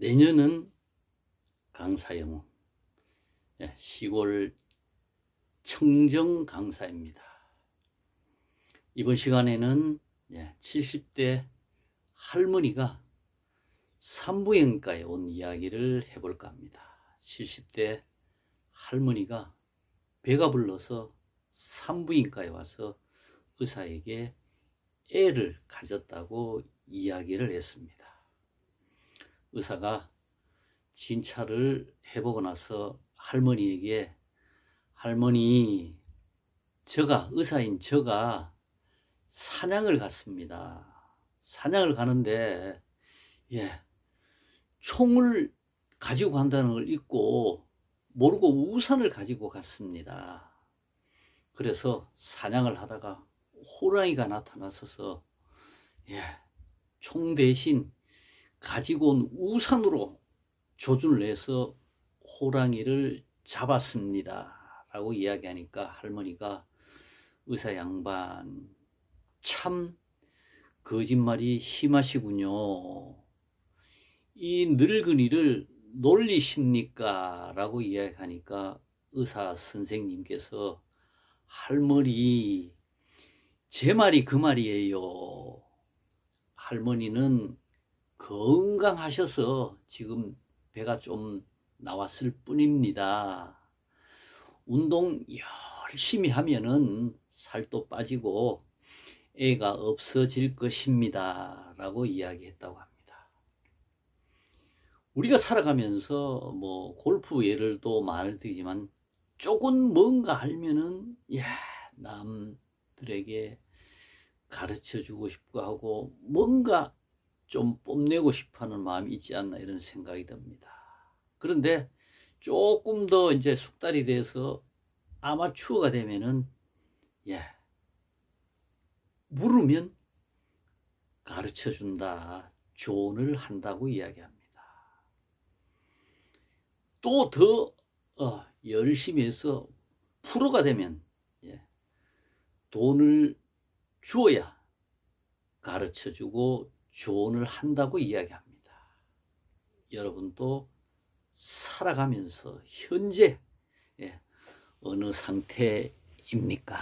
내년은 강사영 예, 시골 청정 강사입니다. 이번 시간에는 예, 70대 할머니가 산부인과에 온 이야기를 해볼까 합니다. 70대 할머니가 배가 불러서 산부인과에 와서 의사에게 애를 가졌다고 이야기를 했습니다. 의사가 진찰을 해보고 나서 할머니에게 할머니 저가 의사인 저가 사냥을 갔습니다. 사냥을 가는데 예 총을 가지고 간다는 걸 잊고 모르고 우산을 가지고 갔습니다. 그래서 사냥을 하다가 호랑이가 나타나서서 예, 총 대신 가지고 온 우산으로 조준을 내서 호랑이를 잡았습니다. 라고 이야기하니까 할머니가 의사 양반 참 거짓말이 심하시군요. 이 늙은이를 놀리십니까? 라고 이야기하니까 의사 선생님께서 할머니 제 말이 그 말이에요. 할머니는 건강하셔서 지금 배가 좀 나왔을 뿐입니다. 운동 열심히 하면은 살도 빠지고 애가 없어질 것입니다. 라고 이야기했다고 합니다. 우리가 살아가면서 뭐 골프 예를 또 많을 테지만 조금 뭔가 알면은 야 남들에게 가르쳐 주고 싶고 하고 뭔가 좀 뽐내고 싶어 하는 마음이 있지 않나 이런 생각이 듭니다. 그런데 조금 더 이제 숙달이 돼서 아마추어가 되면은 예 물으면 가르쳐 준다 조언을 한다고 이야기합니다. 또더 어, 열심히 해서 프로가 되면 예, 돈을 주어야 가르쳐 주고 조언을 한다고 이야기합니다. 여러분도 살아가면서 현재 예, 어느 상태입니까?